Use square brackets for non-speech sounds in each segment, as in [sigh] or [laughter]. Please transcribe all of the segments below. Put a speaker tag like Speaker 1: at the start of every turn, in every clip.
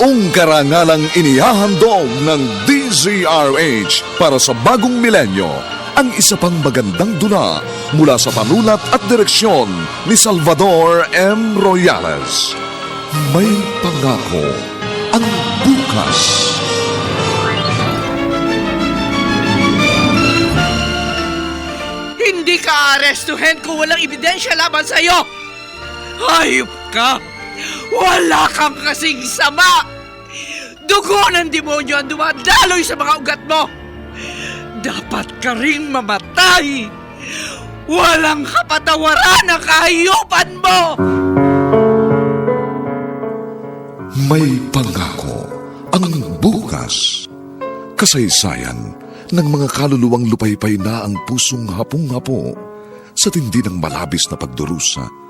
Speaker 1: Buong karangalang inihahandog ng DZRH para sa bagong milenyo ang isa pang magandang dula mula sa panulat at direksyon ni Salvador M. Royales. May pangako ang bukas.
Speaker 2: Hindi ka arestuhin kung walang ebidensya laban sa'yo! Hayop ka! Wala kang kasing sama! Dugo ng demonyo ang dumadaloy sa mga ugat mo! Dapat ka ring mamatay! Walang kapatawaran ang kahiyupan mo!
Speaker 1: May pangako ang bukas. Kasaysayan ng mga kaluluwang lupaypay na ang pusong hapong-hapo sa tindi ng malabis na pagdurusa.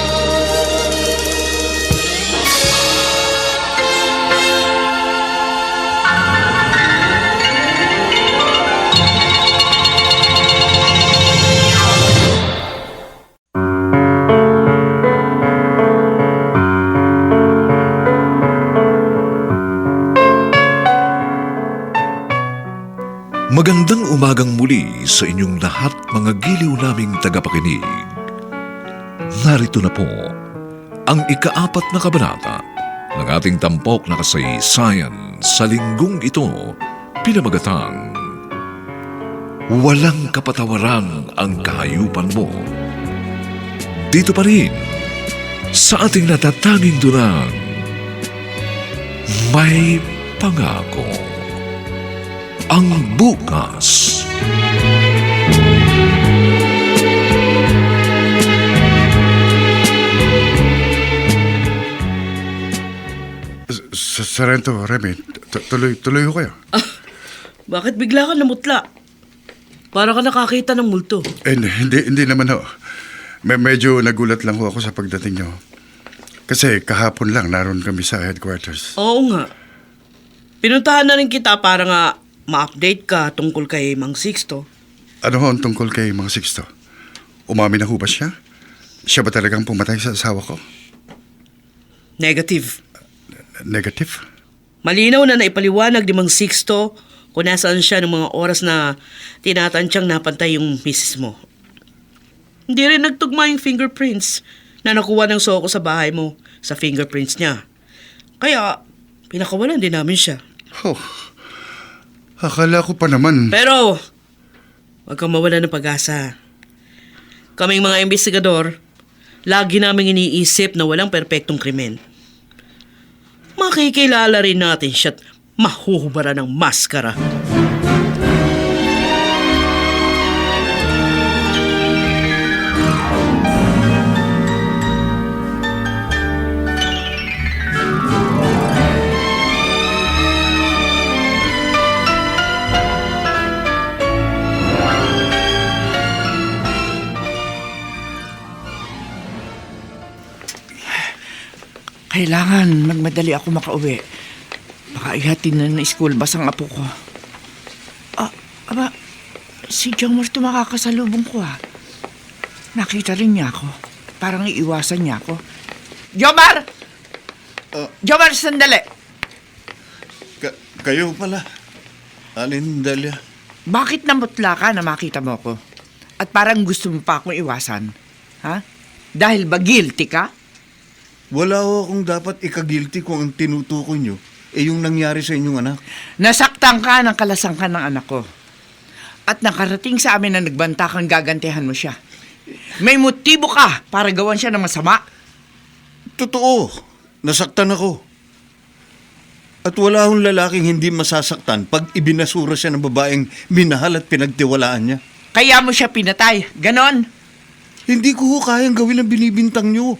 Speaker 1: Magandang umagang muli sa inyong lahat mga giliw naming tagapakinig. Narito na po ang ikaapat na kabanata ng ating tampok na kasaysayan sa linggong ito pinamagatang Walang kapatawaran ang kahayupan mo. Dito pa rin sa ating natatanging dunang may pangako ang bukas.
Speaker 3: Sa Sarento, Remy, tu- tuloy, tuloy ko kayo.
Speaker 2: Bakit bigla ka namutla? Para ka nakakita ng multo.
Speaker 3: Eh, hindi, hindi naman ho. Me- medyo nagulat lang ho ako sa pagdating nyo. Kasi kahapon lang naroon kami sa headquarters.
Speaker 2: Oo nga. Pinuntahan na rin kita para nga ma-update ka tungkol kay Mang Sixto.
Speaker 3: Ano ho ang tungkol kay mga Sixto? Umami na ho ba siya? Siya ba talagang pumatay sa asawa ko?
Speaker 2: Negative.
Speaker 3: Negative?
Speaker 2: Malinaw na naipaliwanag ni Mang Sixto kung nasaan siya ng mga oras na tinatansyang napantay yung misis mo. Hindi rin nagtugma yung fingerprints na nakuha ng soko sa bahay mo sa fingerprints niya. Kaya, pinakawalan din namin siya.
Speaker 3: Oh, akala ko pa naman.
Speaker 2: Pero, huwag kang mawala ng pag-asa. Kaming mga investigador, lagi namin iniisip na walang perpektong krimen. Makikilala rin natin siya't mahuhubara ng maskara.
Speaker 4: Kailangan magmadali ako makauwi. Baka ihatid na ng school bus ang apo ko. Ah, aba, si Jomar ito makakasalubong ko ah. Nakita rin niya ako. Parang iiwasan niya ako. Jomar! Jomar, sandali!
Speaker 5: Ka- kayo pala. Alin, Dalia?
Speaker 4: Bakit namutla ka na makita mo ko? At parang gusto mo pa akong iwasan? Ha? Dahil ba guilty ka?
Speaker 5: Wala ho akong dapat ikagilty kung ang tinutukoy nyo Eh yung nangyari sa inyong anak.
Speaker 4: Nasaktan ka ng kalasangkan ng anak ko. At nakarating sa amin na nagbanta kang gagantihan mo siya. May motibo ka para gawan siya ng masama.
Speaker 5: Totoo, nasaktan ako. At wala akong lalaking hindi masasaktan pag ibinasura siya ng babaeng minahal at pinagtiwalaan niya.
Speaker 4: Kaya mo siya pinatay. Ganon.
Speaker 5: Hindi ko ho kayang gawin ang binibintang niyo.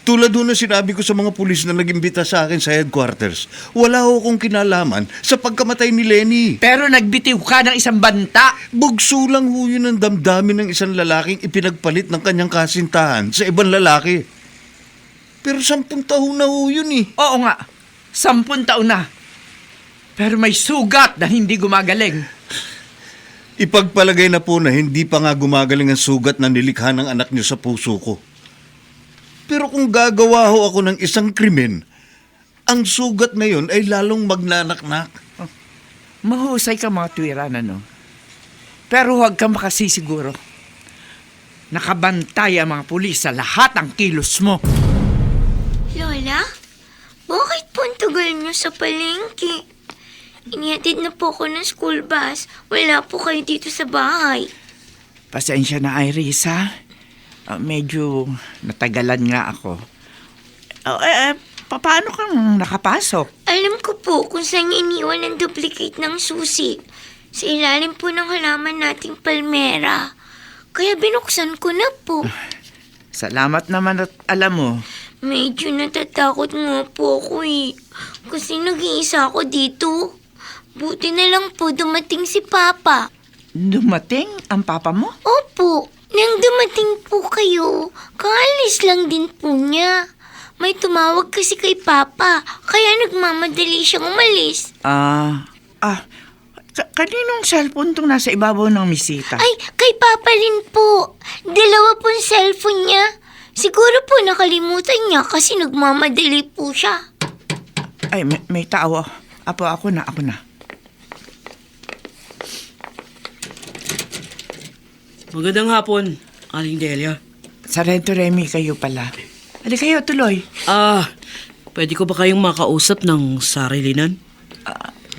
Speaker 5: Tulad ho na sinabi ko sa mga pulis na nag-imbita sa akin sa headquarters, wala ho akong kinalaman sa pagkamatay ni Lenny.
Speaker 4: Pero nagbitiw ka ng isang banta.
Speaker 5: Bugso lang ho yun ang damdamin ng isang lalaking ipinagpalit ng kanyang kasintahan sa ibang lalaki. Pero sampung taon na ho yun eh.
Speaker 4: Oo nga. Sampun taon na. Pero may sugat na hindi gumagaling.
Speaker 5: Ipagpalagay na po na hindi pa nga gumagaling ang sugat na nilikha ng anak niyo sa puso ko. Pero kung gagawa ho ako ng isang krimen, ang sugat na yun ay lalong magnanaknak.
Speaker 4: Mahusay ka mga tuwiran, ano? Pero huwag kang makasisiguro. Nakabantay ang mga pulis sa lahat ng kilos mo.
Speaker 6: Lola, bakit po ang tagal niyo sa palengke? Inihatid na po ako ng school bus. Wala po kayo dito sa bahay.
Speaker 4: Pasensya na, Iris, ha? Ah, medyo natagalan nga ako. Ah, eh, eh, pa- paano kang nakapasok?
Speaker 6: Alam ko po kung saan iniwan ang duplicate ng susi. Sa ilalim po ng halaman nating palmera. Kaya binuksan ko na po.
Speaker 4: Salamat naman at alam mo,
Speaker 6: Medyo natatakot nga po ako eh. Kasi nag-iisa ako dito. Buti na lang po dumating si Papa.
Speaker 4: dumating ang papa mo?
Speaker 6: Opo, nang dumating po kayo, kaalis lang din po niya. May tumawag kasi kay Papa, kaya nagmamadali siyang umalis.
Speaker 4: Ah, ah, ka- kaninong cellphone tong nasa ibabaw ng misita?
Speaker 6: Ay, kay Papa rin po. Dalawa pong cellphone niya. Siguro po nakalimutan niya kasi nagmamadali po siya.
Speaker 4: Ay, may, may tao. Apo, ako na, ako na.
Speaker 2: Magandang hapon, Aling Delia.
Speaker 4: Sarento Remy, kayo pala. Ali kayo, tuloy.
Speaker 2: Ah, pwede ko ba kayong makausap ng sarilinan?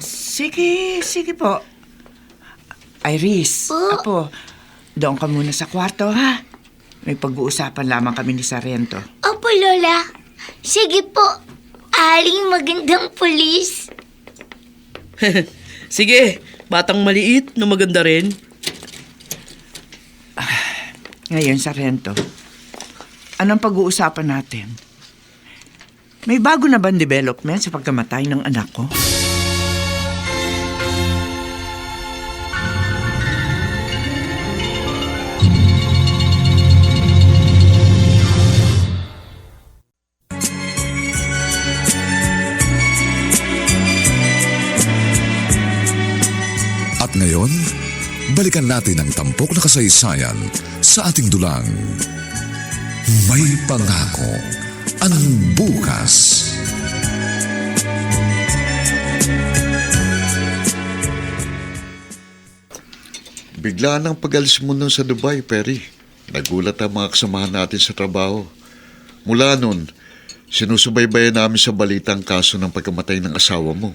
Speaker 4: Sige, sige po. Iris,
Speaker 6: Po.
Speaker 4: apo, doon ka muna sa kwarto, ha? May pag-uusapan lamang kami ni Sarento.
Speaker 6: Opo, Lola. Sige po. Aling magandang pulis. [laughs]
Speaker 2: Sige, batang maliit na maganda rin.
Speaker 4: Ngayon, Sarento, anong pag-uusapan natin? May bago na bang development sa pagkamatay ng anak ko?
Speaker 1: Balikan natin ang tampok na kasaysayan sa ating dulang. May pangako ang bukas.
Speaker 7: Bigla nang pag-alis mo nun sa Dubai, Perry. Nagulat ang mga kasamahan natin sa trabaho. Mula nun, sinusubaybayan namin sa balita ang kaso ng pagkamatay ng asawa mo.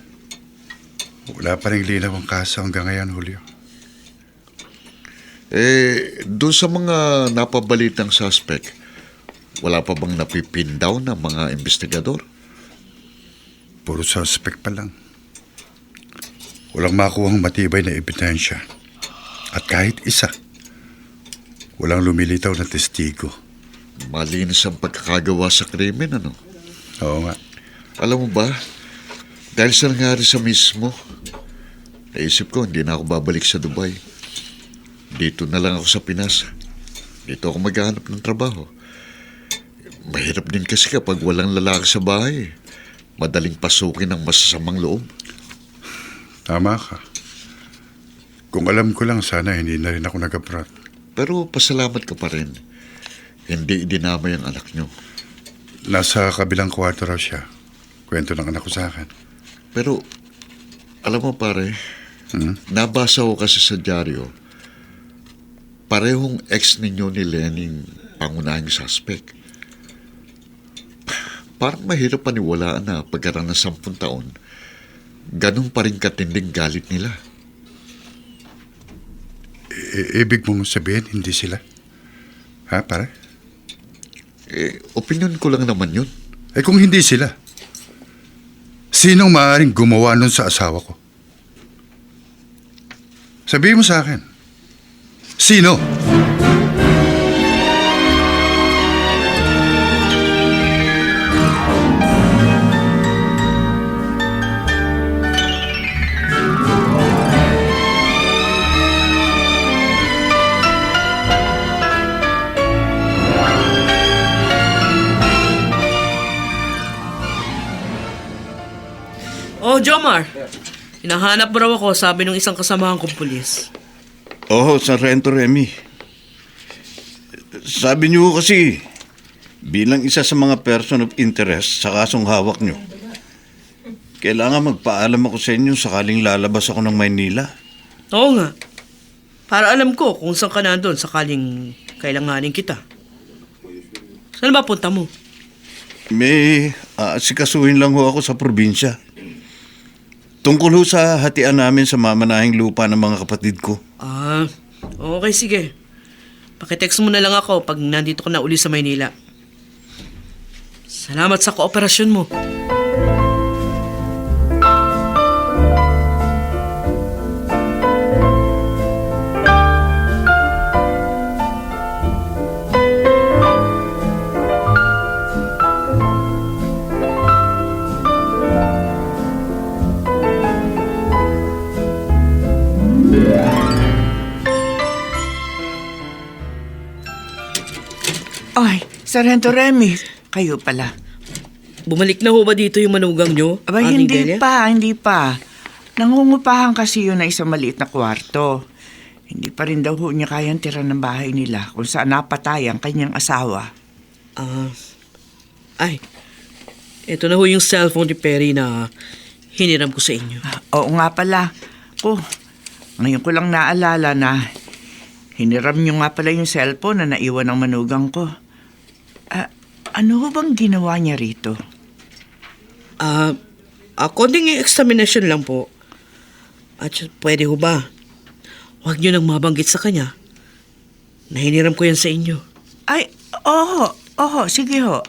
Speaker 3: Wala pa rin linaw ang kaso hanggang ngayon, Julio.
Speaker 7: Eh, doon sa mga napabalitang suspect, wala pa bang napipin down ng mga investigador?
Speaker 3: Puro suspect pa lang. Walang makuhang matibay na ebidensya. At kahit isa, walang lumilitaw na testigo.
Speaker 7: Malinis ang pagkakagawa sa krimen, ano?
Speaker 3: Oo nga.
Speaker 7: Alam mo ba, dahil sa nangyari sa mismo, naisip ko hindi na ako babalik sa Dubai. Dito na lang ako sa Pinas. Dito ako maghahanap ng trabaho. Mahirap din kasi kapag walang lalaki sa bahay. Madaling pasukin ng masasamang loob.
Speaker 3: Tama ka. Kung alam ko lang, sana hindi na rin ako nag-abroad.
Speaker 7: Pero pasalamat ka pa rin. Hindi idinamay ang anak nyo.
Speaker 3: Nasa kabilang kwarto raw siya. Kwento ng anak ko sa akin.
Speaker 7: Pero, alam mo pare,
Speaker 3: Hmm?
Speaker 7: nabasa ko kasi sa dyaryo, parehong ex ninyo ni Lening pangunahing suspect. parang mahirap paniwalaan na pagkaraan ng sampung taon, ganun pa rin katinding galit nila.
Speaker 3: I- ibig mong sabihin, hindi sila? Ha, pare?
Speaker 7: Eh, opinion ko lang naman yun.
Speaker 3: Eh kung hindi sila, sinong maaaring gumawa nun sa asawa ko? Sabihin mo sa akin. Sino?
Speaker 2: Oh, Jomar. Hinahanap mo raw ako, sabi ng isang kasamahan kong pulis.
Speaker 5: Oo, Sargento Remy. Sabi niyo kasi, bilang isa sa mga person of interest sa kasong hawak niyo, kailangan magpaalam ako sa inyo sakaling lalabas ako ng Maynila.
Speaker 2: Oo nga. Para alam ko kung saan ka nandun sakaling kailanganin kita. Saan ba punta mo?
Speaker 5: May aasikasuhin lang ho ako sa probinsya. Tungkol ho sa hatian namin sa mamanahing lupa ng mga kapatid ko.
Speaker 2: Ah, okay sige. Pakitext mo na lang ako pag nandito ka na uli sa Maynila. Salamat sa kooperasyon mo.
Speaker 4: Sargento Remy, kayo pala.
Speaker 2: Bumalik na ho ba dito yung manugang nyo?
Speaker 4: Aba,
Speaker 2: Aling
Speaker 4: hindi
Speaker 2: Delia?
Speaker 4: pa, hindi pa. Nangungupahan kasi yun na isang maliit na kwarto. Hindi pa rin daw ho niya kayang tira ng bahay nila kung saan napatay ang kanyang asawa.
Speaker 2: Ah, ay, ito na ho yung cellphone ni Perry na hiniram ko sa inyo.
Speaker 4: Oo nga pala. Ko, ngayon ko lang naalala na hiniram niyo nga pala yung cellphone na naiwan ng manugang ko. Ano ho bang ginawa niya rito?
Speaker 2: Ah, uh, konting examination lang po. At pwede ho ba? Huwag niyo nang mabanggit sa kanya. na hiniram ko yan sa inyo.
Speaker 4: Ay, oo, oo, sige ho.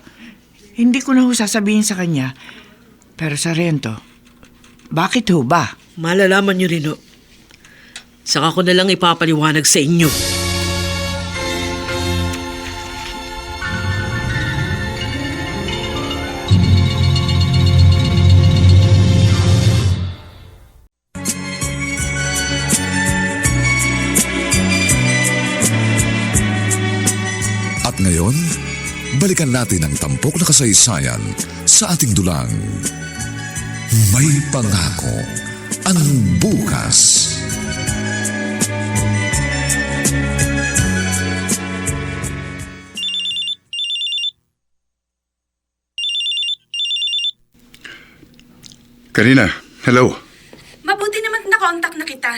Speaker 4: Hindi ko na ho sasabihin sa kanya. Pero Sarento, bakit ho ba?
Speaker 2: Malalaman niyo rin ho. Saka ko na lang ipapaliwanag sa inyo.
Speaker 1: Balikan natin ang tampok na kasaysayan sa ating dulang. May pangako ang bukas.
Speaker 3: Karina, hello.
Speaker 8: Mabuti naman nakontak na kita.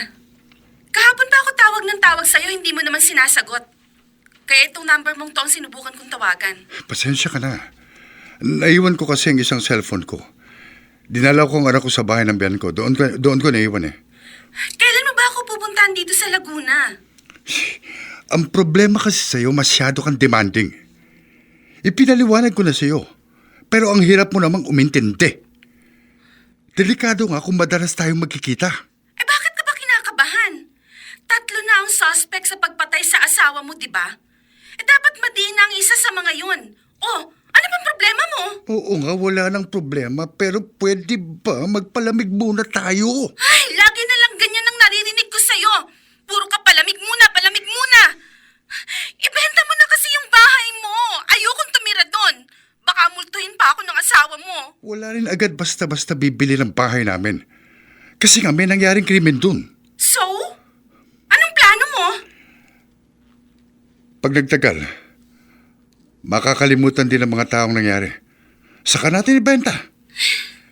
Speaker 8: Kahapon pa ako tawag ng tawag sa'yo, hindi mo naman sinasagot. Kaya itong number mong to ang sinubukan kong tawagan.
Speaker 3: Pasensya ka na. Naiwan ko kasi ang isang cellphone ko. Dinala ko ang anak ko sa bahay ng biyan ko. Doon, ko- doon ko naiwan eh.
Speaker 8: Kailan mo ba ako pupuntahan dito sa Laguna?
Speaker 3: Ang problema kasi sa'yo, masyado kang demanding. Ipinaliwanag ko na sa'yo. Pero ang hirap mo namang umintindi. Delikado nga kung madalas tayong magkikita.
Speaker 8: Eh bakit ka ba kinakabahan? Tatlo na ang suspect sa pagpatay sa asawa mo, di ba? Eh dapat madina ang isa sa mga yun. Oh, ano bang problema mo?
Speaker 3: Oo nga, wala nang problema. Pero pwede ba magpalamig muna tayo?
Speaker 8: Ay, lagi na lang ganyan ang naririnig ko sa'yo. Puro ka palamig muna, palamig muna. Ibenta mo na kasi yung bahay mo. Ayokong tumira doon. Baka multuhin pa ako ng asawa mo.
Speaker 3: Wala rin agad basta-basta bibili ng bahay namin. Kasi nga may nangyaring krimen dun.
Speaker 8: So? Anong plano mo?
Speaker 3: Pag nagtagal, makakalimutan din ng mga taong nangyari. Saka natin ibenta.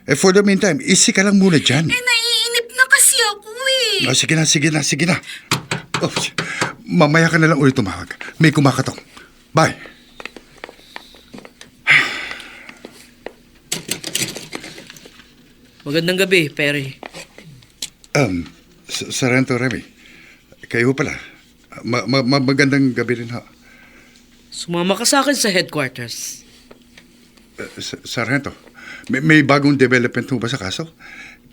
Speaker 3: Eh for the meantime, easy ka lang muna dyan.
Speaker 8: Eh, naiinip na kasi ako eh.
Speaker 3: Oh, sige na, sige na, sige na. Oh, mamaya ka na lang ulit tumawag. May kumakatok. Bye.
Speaker 2: Magandang gabi, Perry.
Speaker 3: Um, S- Sargento Remy, kayo pala. Ma- ma- ma- magandang gabi rin ho.
Speaker 2: Sumama ka sa akin sa headquarters.
Speaker 3: Uh, S- Sargento, may, may bagong development ho ba sa kaso?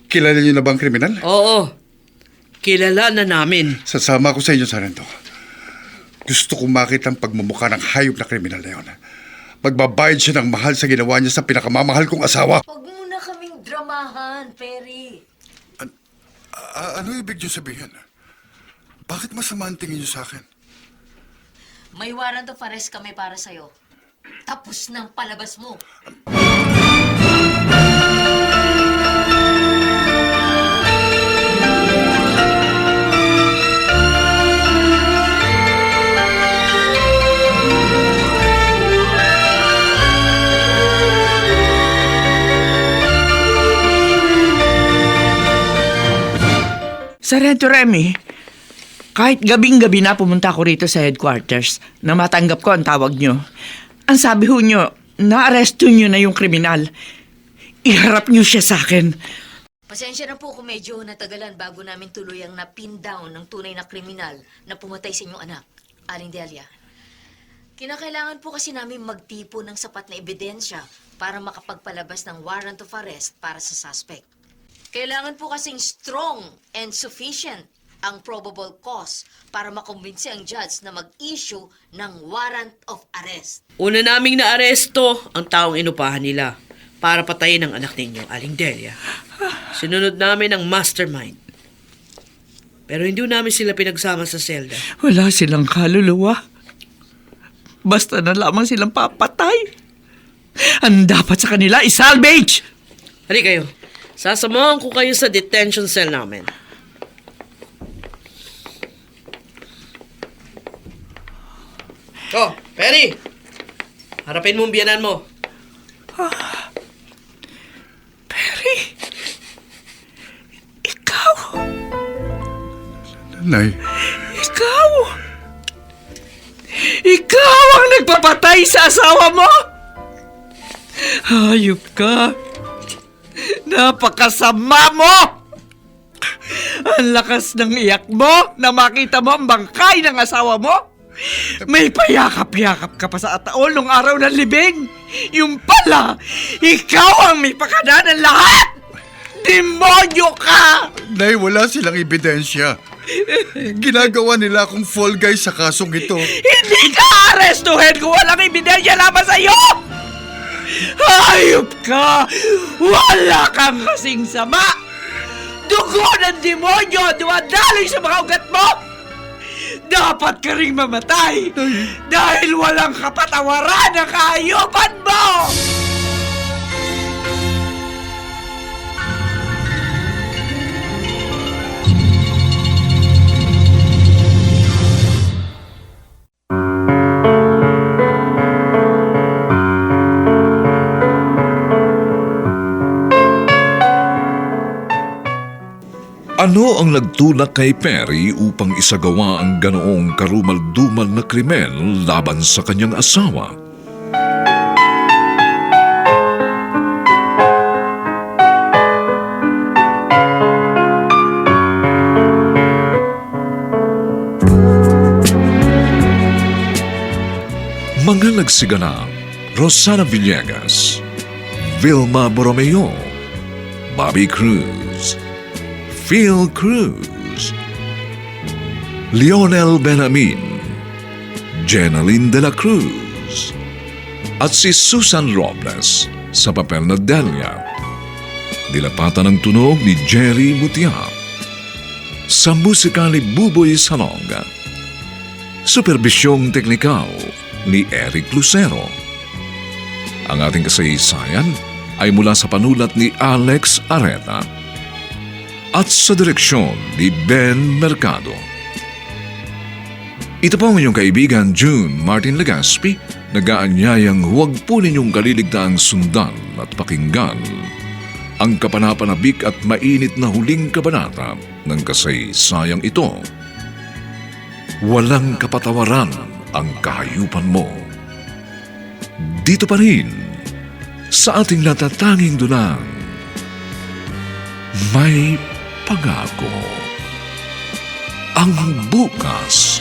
Speaker 3: Kilala niyo na ba ang kriminal?
Speaker 2: Oo. Kilala na namin.
Speaker 3: Sasama ko sa inyo, Sargento. Gusto kong makita ang pagmumukha ng hayop na kriminal na yun. Magbabayad siya ng mahal sa ginawa niya sa pinakamamahal kong asawa.
Speaker 9: Huwag mo na kaming dramahan, Perry.
Speaker 3: ano ibig niyo sabihin? Bakit masama ang tingin niyo sa akin?
Speaker 9: May warrant of arrest kami para sa'yo. Tapos ng palabas mo.
Speaker 4: Sarento Remy, kahit gabing-gabi na pumunta ako rito sa headquarters na matanggap ko ang tawag nyo. Ang sabi ho nyo, naaresto nyo na yung kriminal. Iharap nyo siya sa akin.
Speaker 9: Pasensya na po kung medyo natagalan bago namin tuluyang na-pin down ng tunay na kriminal na pumatay sa inyong anak, Aling Delia. Kinakailangan po kasi namin magtipo ng sapat na ebidensya para makapagpalabas ng warrant of arrest para sa suspect. Kailangan po kasing strong and sufficient ang probable cause para makumbinsi ang judge na mag-issue ng warrant of arrest.
Speaker 2: Una naming naaresto ang taong inupahan nila para patayin ang anak ninyo, Aling Delia. Sinunod namin ang mastermind. Pero hindi namin sila pinagsama sa selda.
Speaker 4: Wala silang kaluluwa. Basta na lamang silang papatay. Ang dapat sa kanila, isalvage!
Speaker 2: Hali kayo. Sasamahan ko kayo sa detention cell namin. Oh, Perry! Harapin mo ang biyanan mo.
Speaker 4: Perry, ikaw,
Speaker 3: Nay,
Speaker 4: ikaw, ikaw ang nagpapatay sa asawa mo? Hayop ka. Napakasama mo! Ang lakas ng iyak mo na makita mo ang bangkay ng asawa mo. May payakap-yakap ka pa sa ataol nung araw ng libing. Yung pala, ikaw ang may pakana ng lahat! Demonyo ka!
Speaker 3: Nay, wala silang ebidensya. Ginagawa nila akong fall guy sa kasong ito.
Speaker 4: Hindi ka arestuhin kung walang ebidensya laban sa'yo! Hayop ka! Wala kang kasing sama! Dugo ng demonyo dumadaloy sa mga ugat mo! Dapat ka ring mamatay dahil walang kapatawaran ang kahayupan mo!
Speaker 10: Ano ang nagtulak kay Perry upang isagawa ang ganoong karumal-dumal na krimen laban sa kanyang asawa? Mga nagsigala, Rosana Villegas, Vilma Borromeo, Bobby Cruz, Phil Cruz, Lionel Benamin, Jenaline de la Cruz, at si Susan Robles sa papel na Delia. Dilapatan ng tunog ni Jerry Mutia. Sa musika ni Buboy Salonga. Superbisyong teknikal ni Eric Lucero. Ang ating kasaysayan ay mula sa panulat ni Alex Areta at sa direksyon ni Ben Mercado. Ito po ang inyong kaibigan June Martin Legaspi, nagaanyayang huwag po ninyong kaliligtaang sundan at pakinggan ang kapanapanabik at mainit na huling kabanata ng kasaysayang ito. Walang kapatawaran ang kahayupan mo. Dito pa rin sa ating natatanging dunang may pangako ang bukas.